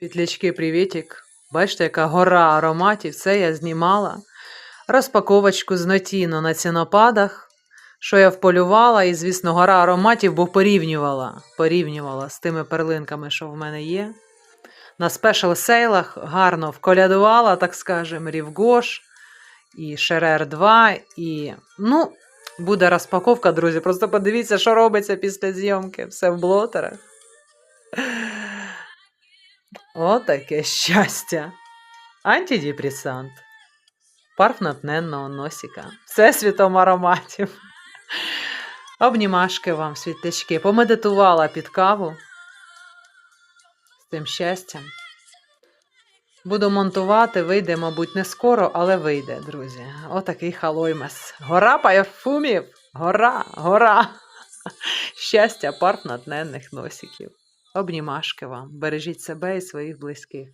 Світлячки, привітик. Бачите, яка гора ароматів. Це я знімала. Розпаковочку з Нотіно на цінопадах, що я вполювала, і, звісно, гора ароматів, бо порівнювала, порівнювала з тими перлинками, що в мене є. На спешл сейлах гарно вколядувала, так скажемо, Рівгош і Шерер 2. І, ну, буде розпаковка, друзі. Просто подивіться, що робиться після зйомки. Все в блотерах. Отаке щастя. Антидепресант. Парф натненного носика. Всесвітом ароматів. Обнімашки вам, світлячки. Помедитувала під каву. З тим щастям. Буду монтувати, вийде, мабуть, не скоро, але вийде, друзі. Отакий халоймес. Гора парфумів. Гора, гора. Щастя, парф натненних носиків. Обнімашки вам. Бережіть себе і своїх близьких.